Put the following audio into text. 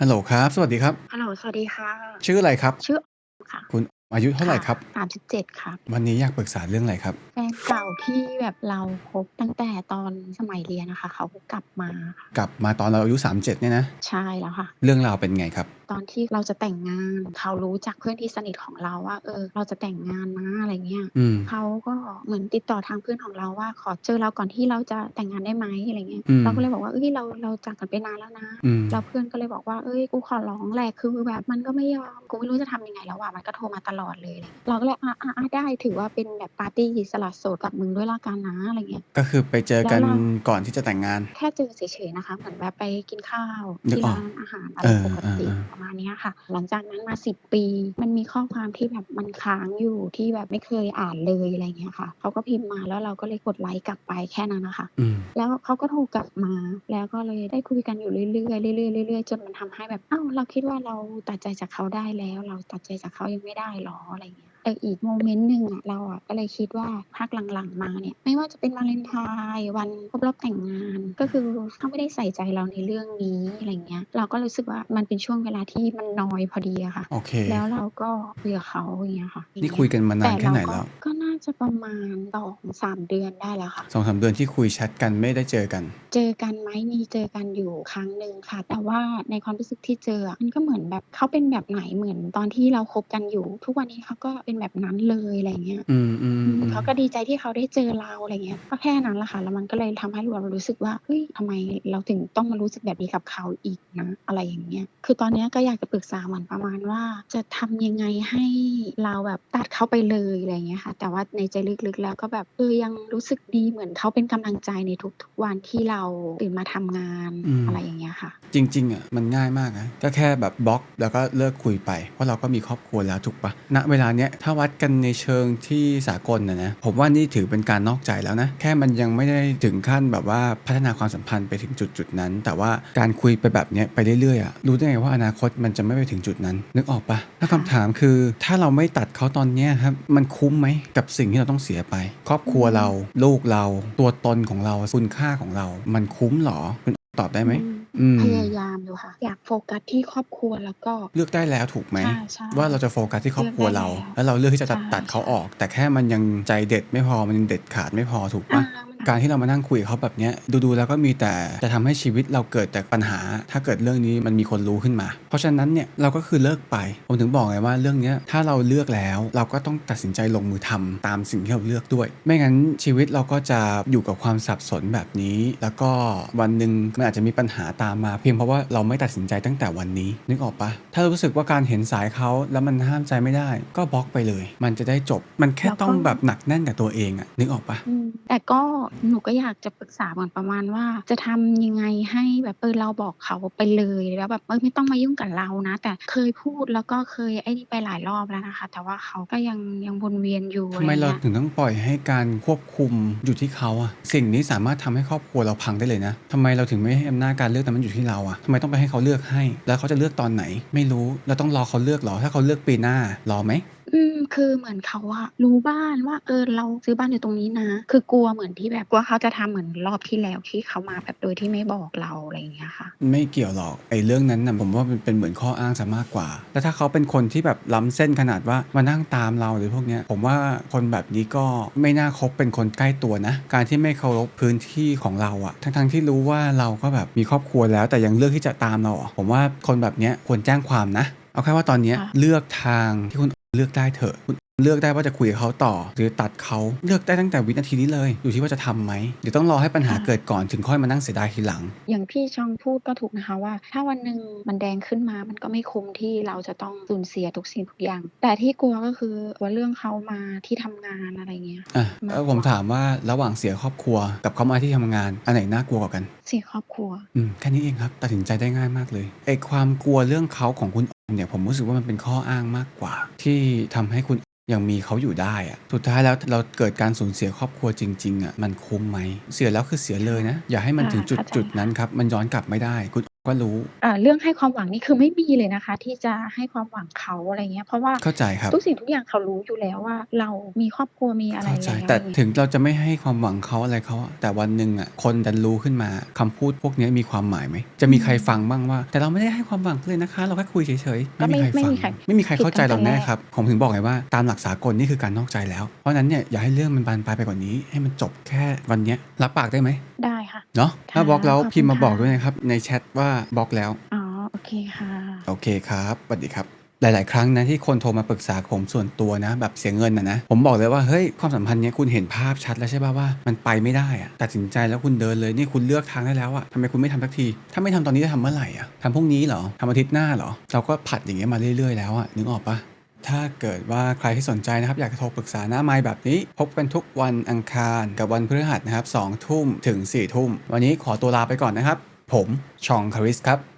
ฮัลโหลครับ สวัสดีครับ ฮัลโหล สวัสดีค่ะ ชื่ออะไรครับ?ชื่อค่ะ คุณ อายุเท่าไรค่ะ ครับ?37ครับ วันนี้อยากปรึกษาเรื่องอะไรครับ?แฟนเก่าที่แบบเราคบตั้งแต่ตอนสมัยเรียนอะค่ะ เขากลับมาค่ะ กลับมาตอนเราอายุ 37 เนี่ยนะ ใช่แล้วค่ะ เรื่องราวเป็นไงครับ?ตอนที่เราจะแต่งงาน เขารู้จักเพื่อนที่สนิทของเราว่า เออ เราจะแต่งงานนะ อะไรเงี้ย อืม เขาก็เหมือนติดต่อทางเพื่อนของเราว่า"ขอเจอเราก่อนที่เราจะแต่งงานได้ไหม?"อะไรเงี้ย อืมเราก็เลยบอกว่า"เฮ้ย เรา เราจากกันไปนานแล้วนะ"อืม แล้วเพื่อนก็เลยบอกว่า"เฮ้ย กูขอร้องแหละ คือแบบมันก็ไม่ยอม กูไม่รู้จะทำยังไงแล้วอะ มันก็โทรมาตลอดเลย"อะไรเงี้ยเราก็เลย"อาๆๆได้ถือว่าเป็นแบบปาร์ตีสละโสดกับมึงด้วยแล้วกันนะ"อะไรเงี้ย ก็คือไปเจอแล้กัวนเรา ก่อนที่จะแต่งงาน แค่เจอเฉยๆนะคะ เหมือนแบบไปกินข้าวนึทีก่ออร้ากนอาหารอะเอไรอปกติๆๆประมาณเนี้ยค่ะ หลังจากนั้นมา 10 ปี มันมีข้อความที่แบบมันค้างอยู่ที่แบบไม่เคยอ่านเลยอะไรเงี้ยค่ะเขาก็พิมพ์มาแล้วเราก็เลยกดไลก์กลับไปแค่นั้นน่ะค่ะอืมแล้วเขาก็โทรกลับมา แล้วก็เลยได้คุยกันอยู่เรื่อยๆเรื่อยๆเรื่อยๆจนมันทำให้แบบอ้าวเราคิดว่าเราตัดใจจากเขาได้แล้ว เราตัดใจจากเขายังไม่ได้เหรออะไรเงี้ย แต่อีกโมเมนต์หนึ่งอะเราอะก็เลยคิดว่าพักหลังๆมาเนี่ย ไม่ว่าจะเป็นวาเลนไทน์วันครบรอบแต่งงาน ก็คือเขาไม่ได้ใส่ใจเราในเรื่องนี้อะไรเงี้ย เราก็รู้สึกว่ามันเป็นช่วงเวลาที่มันนอยพอดีอะค่ะโอเคแล้วเราก็คุยกับเขาอย่างเงี้ยค่ะอย่างนี่เงี้คุยยกันมานาแต่นแค่เราไหนก็แล้ว?ก็น่า จะประมาณ 2-3 เดือนได้แล้วค่ะ2-3เดือนที่คุยแชตกันไม่ได้เจอกัน เจอกันไหมมีเจอกันอยู่ครั้งหนึ่งค่ะ แต่ว่าในความรู้สึกที่เจออะมันก็เหมือนแบบเขาเป็นแบบไหนเหมือนตอนที่เราคบกันอยู่ ทุกวันนี้เขาก็เป็นแบบนั้นเลยอะไรเงี้ยอืมอืมๆเขาๆก็ดีใจที่เขาได้เจอเราอะไรเงี้ยก็แค่นั้นแหละค่ะแล้วมันก็เลยทำให้เรารู้สึกว่าเฮ้ยทำไมเราถึงต้องมารู้สึกแบบนี้กับเขาอีกนะ อะไรอย่างเงี้ยคือตอนเนี้ยก็อยากจะปรึกษาเหมือนประมาณว่า จะทำยังไงให้เราแบบตัดเขาไปเลยอะไรเงี้ยค่ะ แต่ว่าในใจลึกๆ แล้วก็แบบเออยังรู้สึกดีเหมือนเขาเป็นกำลังใจในทุกๆวันที่เราตื่นมาทำงานอืมอะไรอย่างเงี้ยค่ะ จริงๆอะมันง่ายมากนะก็แค่แบบบล็อกแล้วก็เลิกคุยไป เพราะเราก็มีครอบครัวแล้วถูกเปล่า?ณเวลาเนี้ยถ้าวัดกันในเชิงที่สากลอะนะผมว่านี่ถือเป็นการนอกใจแล้วนะแค่มันยังไม่ได้ถึงขั้นแบบว่าพัฒนาความสัมพันธ์ไปถึงจุดๆนั้น แต่ว่าการคุยไปแบบเนี้ยไปเรื่อยๆอะรู้ได้ไงว่าอนาคตมันจะไม่ไปถึงจุดนั้น นึกออกเปล่า?แล้วค่ะคำถามคือถ้าเราไม่ตัดเขาตอนเนี้ยครับมันคุ้มไหมกับสิ่งที่เราต้องเสียไป?ครอบครัวเรา ลูกเรา ตัวตนของเราคุณค่าของเรา มันคุ้มเหรอ?คุณตอบได้ไหม?อืมอืมพยายามอยู่ค่ะ อยากโฟกัสที่ครอบครัวแล้วก็ เลือกได้แล้วถูกไหม?ใช่ว่าเราจะโฟกัสที่ครอบครัวเลือกได้เราแล้วแล้วเราเลือกที่จะตัดใช่ตัดเขาๆออก แต่แค่มันยังใจเด็ดไม่พอมันยังเด็ดขาดไม่พอถูกเปอาล่า?มัน การที่เรามานั่งคุยกับเขาแบบเนี้ยดูๆแล้วก็มีแต่จะทำให้ชีวิตเราเกิดแต่ปัญหา ถ้าเกิดเรื่องนี้มันมีคนรู้ขึ้นมา เพราะฉะนั้นเนี่ยเราก็คือเลิกไปผมถึงบอกไงว่าเรื่องเนี้ยถ้าเราเลือกแล้ว เราก็ต้องตัดสินใจลงมือทำตามสิ่งที่เราเลือกด้วย ไม่งั้นชีวิตเราก็จะอยู่กับความสับสนแบบนี้ แล้วก็วันหนึ่งมันอาจจะมีปัญหาตามมา เพียงเพราะว่าเราไม่ตัดสินใจตั้งแต่วันนี้นึกออกเปล่า?ถ้ารู้สึกว่าการเห็นสายเขาแล้วมันห้ามใจไม่ได้ ก็บล็อกไปเลย มันจะได้จบมันแค่แล้วต้ก็องแบบหนักแน่นกับตัวเองอะนึกออกเปล่า?อืมแต่ก็หนูก็อยากจะปรึกษาเหมือนประมาณว่า จะทำยังไงให้แบบ เออ เราบอกเขาไปเลย แล้วแบบ เออ ไม่ต้องมายุ่งกับเรานะ แต่เคยพูด แล้วก็เคยไอ้นี่ไปหลายรอบแล้วนะคะ แต่ว่าเขาก็ยัง ยังวนเวียนอยู่ทำะไรไมเราเงี้ย ถึงต้องปล่อยให้การควบคุมอยู่ที่เขาอะ?สิ่งนี้สามารถทำให้ครอบครัวเราพังได้เลยนะทำไมเราถึงไม่ให้อำนาจการเลือกนั้นมันอยู่ที่เราอะ?ทำไมต้องไปให้เขาเลือกให้ แล้วเขาจะเลือกตอนไหน?ไม่รู้เราต้องรอเขาเลือกเหรอ?ถ้าเขาเลือกปีหน้ารอไหม? อืม คือเหมือนเขาอะรู้บ้านว่า เออ เราซื้อบ้านอยู่ตรงนี้นะ คือกลัวเหมือนที่แบบกลัวเขาจะทำเหมือนรอบที่แล้วที่เขามาแบบโดยที่ไม่บอกเราอะไรอย่างเงี้ยค่ะ ไม่เกี่ยวหรอกไอ้เรื่องนั้นน่ะผมว่ามันเป็นเหมือนข้ออ้างเสียมากกว่า แล้วถ้าเขาเป็นคนที่แบบล้ำเส้นขนาดว่ามานั่งตามเราหรือพวกเนี้ยผมว่าคนแบบนี้ก็ไม่น่าคบเป็นคนใกล้ตัวนะ การที่ไม่เคารพพื้นที่ของเราอะทั้งๆที่รู้ว่าเราก็แบบมีครอบครัวแล้ว แต่ยังเลือกที่จะตามเราอะผมว่าคนแบบเนี้ยควรแจ้งความนะ เอาแค่ว่าตอนเนี้ยค่ะ เลือกทางที่คุณ เลือกได้เถอะคุณเลือกได้ว่าจะคุยกับเขาต่อ หรือตัดเขาเลือกได้ตั้งแต่วินาทีนี้เลย อยู่ที่ว่าจะทำไหมหรือต้องรอให้ปัญหาค่ะเกิดก่อนถึงค่อยมานั่งเสียดายทีหลัง อย่างที่ชองพูดก็ถูกนะคะว่า ถ้าวันหนึ่งมันแดงขึ้นมามันก็ไม่คุ้มที่เราจะต้องสูญเสียทุกสิ่งทุกอย่าง แต่ที่กลัวก็คือกลัวเรื่องเขามาที่ทำงานอะไรเงี้ยอะมาแล้กวกผมว่าถามว่าระหว่างเสียครอบครัว กับเขามาที่ทำงานอันไหนน่ากลัวกว่ากัน?เสียครอบครัวอืมแค่นี้เองครับตัดสินใจได้ง่ายมากเลยไอ้ความกลัวเรื่องเขาของคุณ เนี่ยผมรู้สึกว่ามันเป็นข้ออ้างมากกว่า ที่ทำให้คุณยังมีเขาอยู่ได้อะสุดท้ายแล้วเราเกิดการสูญเสียครอบครัวจริงๆอะมันคุ้มไหม?เสียแล้วคือเสียเลยนะ อย่าให้มันค่ะถึงเข้าใจจุดๆค่นั้นะครับ มันย้อนกลับไม่ได้คุณ ก็รู้ อ่า เรื่องให้ความหวังนี่คือไม่มีเลยนะคะ ที่จะให้ความหวังเขา อะไรเงี้ย เพราะว่าเข้าใจครับ ทุกสิ่งทุกอย่างเขารู้อยู่แล้วว่า เรามีครอบครัว มีอะไรเข้าใจ แล้ว แต่อะไรเงี้ยถึงเราจะไม่ให้ความหวังเขาอะไรเขาอะแต่วันหนึ่งอะคนดันรู้ขึ้นมาคำพูดพวกนี้มีความหมายไหม จะมีใครฟังบ้างว่า แต่เราไม่ได้ให้ความหวังเลยนะคะ เราแค่คุยเฉยๆ ก็ไม่ไม่มีใครฟังไม่มีใครไม่มีใครเข้าใจเราแน่ผิดตั้งแต่แรกครับ ผมถึงบอกไงว่าตามหลักสากลนี่คือการนอกใจแล้ว เพราะฉะนั้นเนี่ยอย่าให้เรื่องมันบานปลายไปกว่านี้ให้มันจบแค่วันเนี้ยรับปากได้ไหม ได้ ค่ะ เนาะถ้าค่ะบล็อกแล้วขอบคุณพิมพ์มาค่ะบอกด้วยนะครับ ในแชทว่าบล็อกแล้ว อ๋อ โอเคค่ะ โอเคครับสวัสดีครับ หลาย ๆ ครั้งนะที่คนโทรมาปรึกษาผมส่วนตัวนะ แบบเสียเงินนะนะ ผมบอกเลยว่าเฮ้ยความสัมพันธ์เนี้ยคุณเห็นภาพชัดแล้วใช่ป่ะว่ามันไปไม่ได้อะตัดสินใจแล้วคุณเดินเลยนี่คุณเลือกทางได้แล้วอะทำไมคุณไม่ทำสักที ถ้าไม่ทำตอนนี้จะทำเมื่อไหร่อะทำพรุ่งนี้เหรอทำอาทิตย์หน้าเหรอเราก็ผัดอย่างเงี้ยมาเรื่อย ๆ แล้วอะนึกออกปะ ถ้าเกิดว่าใครที่สนใจนะครับ อยากจะโทรปรึกษาหน้าไม้แบบนี้ พบกันทุกวันอังคารกับวันพฤหัสนะครับสองทุ่มถึง4ี่ทุ่ม วันนี้ขอตัวลาไปก่อนนะครับ ผมชองคาริสครับ